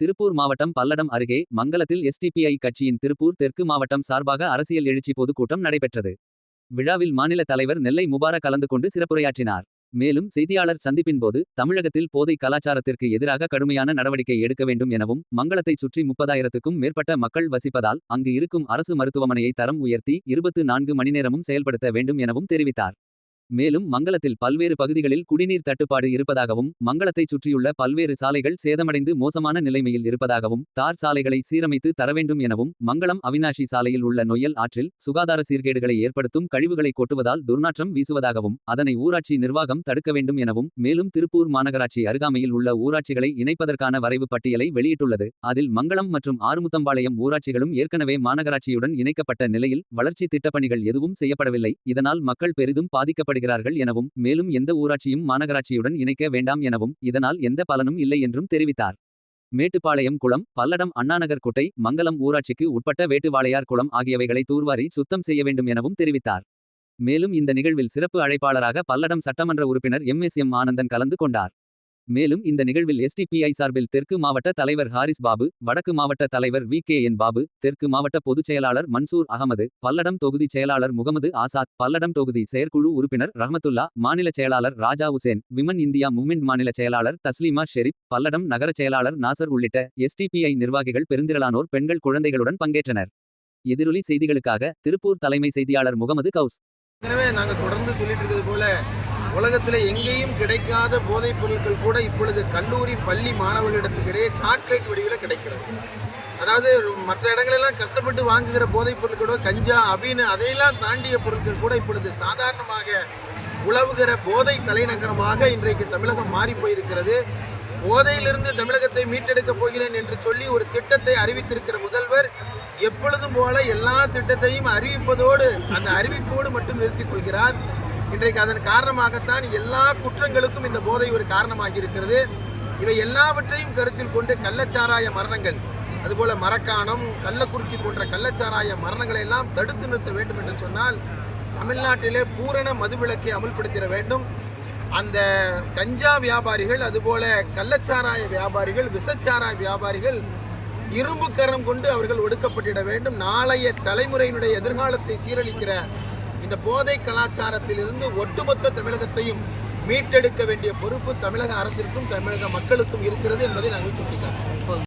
திருப்பூர் மாவட்டம் பல்லடம் அருகே மங்கலத்தில் எஸ்டிபிஐ கட்சியின் திருப்பூர் தெற்கு மாவட்டம் சார்பாக அரசியல் எழுச்சி பொதுக்கூட்டம் நடைபெற்றது. விழாவில் மாநில தலைவர் நெல்லை முபாரக் கலந்து கொண்டு சிறப்புரையாற்றினார். மேலும் செய்தியாளர் சந்திப்பின்போது தமிழகத்தில் போதை கலாச்சாரத்திற்கு எதிராக கடுமையான நடவடிக்கை எடுக்க வேண்டும் எனவும் மங்களத்தைச் சுற்றி முப்பதாயிரத்துக்கும் மேற்பட்ட மக்கள் வசிப்பதால் அங்கு இருக்கும் அரசு மருத்துவமனையை தரம் உயர்த்தி இருபத்து நான்கு மணி நேரமும் செயல்படுத்த வேண்டும் எனவும் தெரிவித்தார். மேலும் மங்களத்தில் பல்வேறு பகுதிகளில் குடிநீர் தட்டுப்பாடு இருப்பதாகவும் மங்களத்தைச் சுற்றியுள்ள பல்வேறு சாலைகள் சேதமடைந்து மோசமான நிலைமையில் இருப்பதாகவும் தார் சாலைகளை சீரமைத்து தரவேண்டும் எனவும் மங்களம் அவினாஷி சாலையில் உள்ள நொய்யல் ஆற்றில் சுகாதார சீர்கேடுகளை ஏற்படுத்தும் கழிவுகளை கொட்டுவதால் துர்நாற்றம் வீசுவதாகவும் அதனை ஊராட்சி நிர்வாகம் தடுக்க வேண்டும் எனவும் மேலும் திருப்பூர் மாநகராட்சி அருகாமையில் உள்ள ஊராட்சிகளை இணைப்பதற்கான வரைவு பட்டியலை வெளியிட்டுள்ளது. அதில் மங்களம் மற்றும் ஆறுமுத்தம்பாளையம் ஊராட்சிகளும் ஏற்கனவே மாநகராட்சியுடன் இணைக்கப்பட்ட நிலையில் வளர்ச்சி திட்டப்பணிகள் எதுவும் செய்யப்படவில்லை இதனால் மக்கள் பெரிதும் பாதிக்கப்பட்டு செயல்படுகிறார்கள் எனவும் மேலும் எந்த ஊராட்சியும் மாநகராட்சியுடன் இணைக்க வேண்டாம் எனவும் இதனால் எந்த பலனும் இல்லை என்றும் தெரிவித்தார். மேட்டுப்பாளையம் குளம் பல்லடம் அண்ணாநகர் குட்டை மங்கலம் ஊராட்சிக்கு உட்பட்ட வேட்டுவாளையார் குளம் ஆகியவைகளை தூர்வாரி சுத்தம் செய்ய வேண்டும் எனவும் தெரிவித்தார். மேலும் இந்த நிகழ்வில் சிறப்பு அழைப்பாளராக பல்லடம் சட்டமன்ற உறுப்பினர் எம் எஸ் எம் ஆனந்தன் கலந்து கொண்டார். மேலும் இந்த நிகழ்வில் எஸ்டிபிஐ சார்பில் தெற்கு மாவட்ட தலைவர் ஹாரிஸ் பாபு வடக்கு மாவட்ட தலைவர் வி கே என் பாபு தெற்கு மாவட்ட பொதுச் செயலாளர் மன்சூர் அகமது பல்லடம் தொகுதி செயலாளர் முகமது ஆசாத் பல்லடம் தொகுதி செயற்குழு உறுப்பினர் ரஹமத்துல்லா மாநில செயலாளர் Raja Hussain women India movement மாநில செயலாளர் தஸ்லீமா ஷெரீப் பல்லடம் நகர செயலாளர் நாசர் உள்ளிட்ட எஸ்டிபிஐ நிர்வாகிகள் பெருந்திரளானோர் பெண்கள் குழந்தைகளுடன் பங்கேற்றனர். எதிரொலி செய்திகளுக்காக திருப்பூர் தலைமை செய்தியாளர் முகமது கவுஸ். எனவே நாங்கள் தொடர்ந்து சொல்லிட்டு இருக்கிறது போல உலகத்தில் எங்கேயும் கிடைக்காத போதைப் பொருட்கள் கூட இப்பொழுது கல்லூரி பள்ளி மாணவர்களிடத்துக்கிடையே சாக்லேட் வடிவில் கிடைக்கிறது. அதாவது மற்ற இடங்களெல்லாம் கஷ்டப்பட்டு வாங்குகிற போதைப் பொருட்களோ கஞ்சா அப்படின்னு அதையெல்லாம் தாண்டிய பொருட்கள் கூட இப்பொழுது சாதாரணமாக உழவுகிற போதை தலைநகரமாக இன்றைக்கு தமிழகம் மாறி போயிருக்கிறது போதையிலிருந்து தமிழகத்தை மீட்டெடுக்கப் போகிறேன் என்று சொல்லி ஒரு திட்டத்தை அறிவித்திருக்கிற முதல்வர் எப்பொழுதும் போல எல்லா திட்டத்தையும் அறிவிப்பதோடு அந்த அறிவிப்போடு மட்டும் நிறுத்திக் கொள்கிறார். இன்றைக்கு அதன் காரணமாகத்தான் எல்லா குற்றங்களுக்கும் இந்த போதை ஒரு காரணமாக இருக்கிறது இவை எல்லாவற்றையும் கருத்தில் கொண்டு கள்ளச்சாராய மரணங்கள் அதுபோல மரக்காணம் கள்ளக்குறிச்சி போன்ற கள்ளச்சாராய மரணங்களை எல்லாம் தடுத்து நிறுத்த வேண்டும் என்று சொன்னால் தமிழ்நாட்டிலே பூரண மதுவிலக்கை அமல்படுத்திட வேண்டும். அந்த கஞ்சா வியாபாரிகள் அதுபோல கள்ளச்சாராய வியாபாரிகள் விசச்சாராய வியாபாரிகள் இரும்பு கரம் கொண்டு அவர்கள் ஒடுக்கப்பட்டிட வேண்டும். நாளைய தலைமுறையினுடைய எதிர்காலத்தை சீரழிக்கிற இந்த போதை கலாச்சாரத்திலிருந்து ஒட்டுமொத்த தமிழகத்தையும் மீட்டெடுக்க வேண்டிய பொறுப்பு தமிழக அரசிற்கும் தமிழக மக்களுக்கும் இருக்கிறது என்பதை நாங்கள் சுட்டிக்காட்டுகிறோம்.